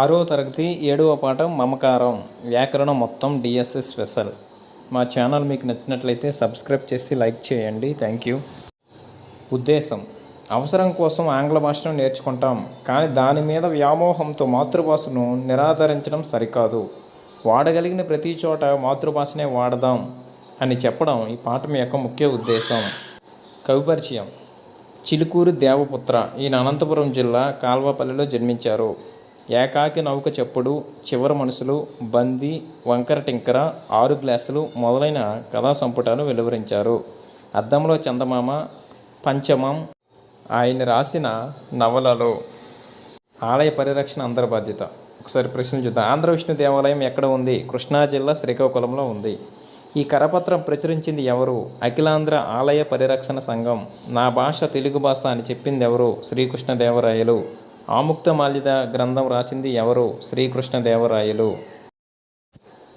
ఆరో తరగతి ఏడవ పాఠం మమకారం వ్యాకరణం మొత్తం డిఎస్ఎస్ స్పెషల్. మా ఛానల్ మీకు నచ్చినట్లయితే సబ్స్క్రైబ్ చేసి లైక్ చేయండి. Thank you. ఉద్దేశం. అవసరం కోసం ఆంగ్ల భాషను నేర్చుకుంటాం కానీ దాని మీద వ్యామోహంతో మాతృభాషను నిరాదరించడం సరికాదు. వాడగలిగిన ప్రతి చోట మాతృభాషనే వాడదాం అని చెప్పడం ఈ పాఠం యొక్క ముఖ్య ఉద్దేశం. కవి పరిచయం చిలుకూరు దేవపుత్ర ఈయన అనంతపురం జిల్లా కాల్వపల్లిలో జన్మించారు. ఏకాకి నౌక చెప్పుడు చివరి మనుషులు బంది వంకర టింకర ఆరు గ్లాసులు మొదలైన కథా సంపుటాలు వెలువరించారు. అద్దంలో చందమామ పంచమం ఆయన రాసిన నవలలో. ఆలయ పరిరక్షణ అందరి బాధ్యత. ఒకసారి ప్రశ్న చూద్దాం. ఆంధ్ర విష్ణు దేవాలయం ఎక్కడ ఉంది? కృష్ణా జిల్లా శ్రీకాకుళంలో ఉంది. ఈ కరపత్రం ప్రచురించింది ఎవరు? అఖిలాంధ్ర ఆలయ పరిరక్షణ సంఘం. నా భాష తెలుగు భాష అని చెప్పింది ఎవరు? శ్రీకృష్ణదేవరాయలు. ఆముక్త మాల్యద గ్రంథం రాసింది ఎవరు? శ్రీకృష్ణదేవరాయలు.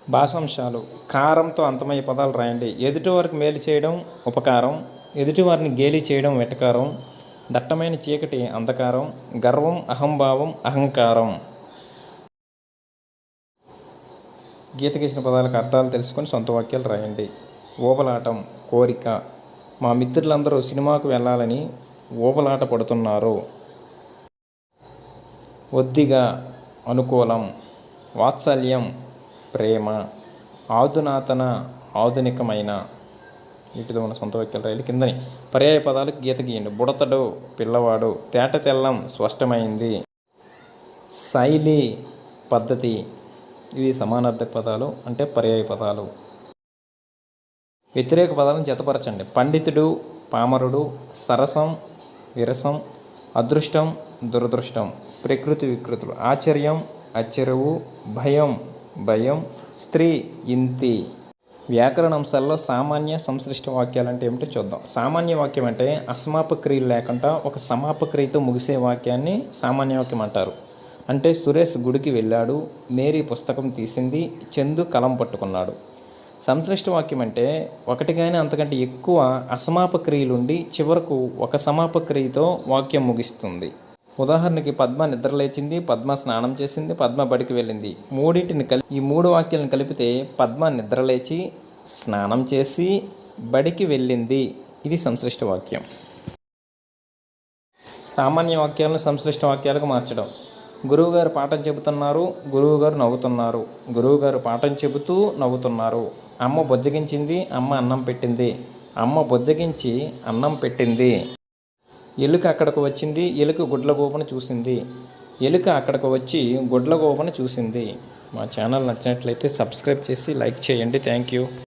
భాషాంశాలు కారంతో అంతమయ్యే పదాలు రాయండి. ఎదుటివారికి మేలు చేయడం ఉపకారం ఎదుటివారిని గేలి చేయడం వెటకారం దట్టమైన చీకటి అంధకారం గర్వం అహంభావం అహంకారం. గీత గీసిన పదాలకు అర్థాలు తెలుసుకొని సొంత వాక్యాలు రాయండి. ఊబలాటం కోరిక. మా మిత్రులందరూ సినిమాకు వెళ్ళాలని ఊబలాట పడుతున్నారు. ఒద్దిగా అనుకూలం వాత్సల్యం ప్రేమ ఆధునాతన ఆధునికమైన వీటితో ఉన్న సొంత వాక్యాలు రైలు కిందని పర్యాయ పదాలకు గీత గీయండి. బుడతడు పిల్లవాడు తేట తెల్లం స్పష్టమైంది. శైలి పద్ధతి ఇవి సమానార్థక పదాలు అంటే పర్యాయ పదాలు. వ్యతిరేక పదాలను జతపరచండి. పండితుడు పామరుడు సరసం విరసం అదృష్టం దురదృష్టం ప్రకృతి వికృతులు ఆశ్చర్యం అచ్చరువు భయం భయం స్త్రీ ఇంతి. వ్యాకరణ అంశాల్లో సామాన్య సంశ్లిష్ట వాక్యాలు అంటే ఏమిటో చూద్దాం. సామాన్య వాక్యం అంటే అసమాపక్రియలు లేకుండా ఒక సమాపక్రియతో ముగిసే వాక్యాన్ని సామాన్య వాక్యం అంటారు. అంటే సురేష్ గుడికి వెళ్ళాడు మేరీ పుస్తకం తీసింది చందు కలం పట్టుకున్నాడు. సంశ్లిష్ట వాక్యం అంటే ఒకటి కానీ అంతకంటే ఎక్కువ అసమాపక్రియలుండి చివరకు ఒక సమాపక్రియతో వాక్యం ముగిస్తుంది. ఉదాహరణకి పద్మ నిద్రలేచింది పద్మ స్నానం చేసింది పద్మ బడికి వెళ్ళింది. మూడింటిని కలి ఈ మూడు వాక్యాలను కలిపితే పద్మ నిద్రలేచి స్నానం చేసి బడికి వెళ్ళింది. ఇది సంశ్లిష్ట వాక్యం సామాన్య వాక్యాలను సంశ్లిష్ట వాక్యాలకు మార్చడం. గురువుగారు పాఠం చెబుతున్నారు గురువుగారు నవ్వుతున్నారు. గురువుగారు పాఠం చెబుతూ నవ్వుతున్నారు. అమ్మ బొజ్జగించింది అమ్మ అన్నం పెట్టింది. అమ్మ బొజ్జగించి అన్నం పెట్టింది. ఎలుక అక్కడికి వచ్చింది ఎలుక గుడ్ల గోపను చూసింది. ఎలుక అక్కడికి వచ్చి గుడ్ల గోపను చూసింది. మా ఛానల్ నచ్చినట్లయితే సబ్స్క్రైబ్ చేసి లైక్ చేయండి. Thank you.